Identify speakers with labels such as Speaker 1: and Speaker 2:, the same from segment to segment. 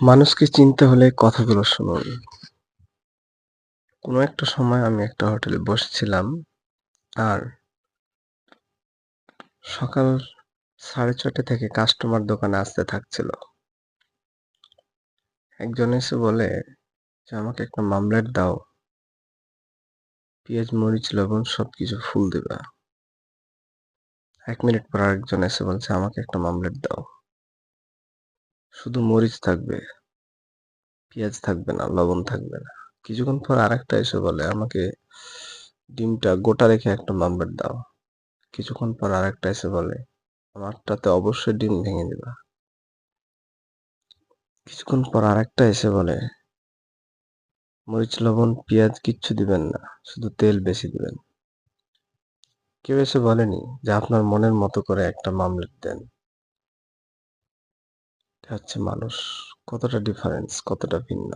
Speaker 1: মানুষকে চিনতে হলে কথাগুলো শুনুন। কোনো একটা সময় আমি একটা হোটেলে বসছিলাম আর সকাল সাড়ে ছয়টা থেকে কাস্টমার দোকানে আসতে থাকছিল। একজন এসে বলে যে আমাকে একটা মামলেট দাও। পেঁয়াজ, মরিচ, লবণ সবকিছু ফুল দিবা। এক মিনিট পর আরেকজন এসে বলছে আমাকে একটা মামলেট দাও। শুধু মরিচ থাকবে। পেঁয়াজ থাকবে না, লবণ থাকবে না। কিছুক্ষণ পর আরেকটা এসে বলে আমাকে ডিমটা গোটা রেখে একটা মামলেট দাও। কিছুক্ষণ পর আরেকটা এসে বলে আমারটাতে অবশ্যই ডিম ভেঙে দিবা। কিছুক্ষণ পর আরেকটা এসে বলে মরিচ, লবণ, পেঁয়াজ কিচ্ছু দিবেন না, শুধু তেল বেশি দিবেন। কেউ এসে বলেনি যে আপনার মনের মতো করে একটা মামলেট দেন। এটা হচ্ছে মানুষ। কতটা ডিফারেন্স, কতটা ভিন্ন।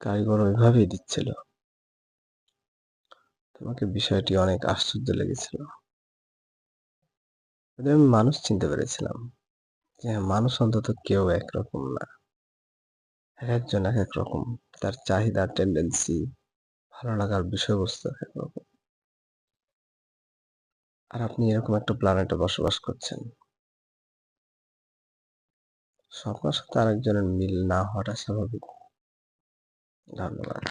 Speaker 1: কারিগর ওইভাবেই দিচ্ছিল। তোমাকে বিষয়টি অনেক আশ্চর্য লেগেছিল। আমি মানুষ চিনতে পেরেছিলাম যে হ্যাঁ, মানুষ অন্তত কেউ একরকম না। এক একজন এক এক রকম। তার চাহিদা, টেন্ডেন্সি, ভালো লাগার বিষয়বস্তু এক এক রকম। আর আপনি এরকম একটা প্ল্যানেটে বসবাস করছেন। সো আপনার সাথে আরেকজনের মিল না হওয়াটা স্বাভাবিক। ধন্যবাদ।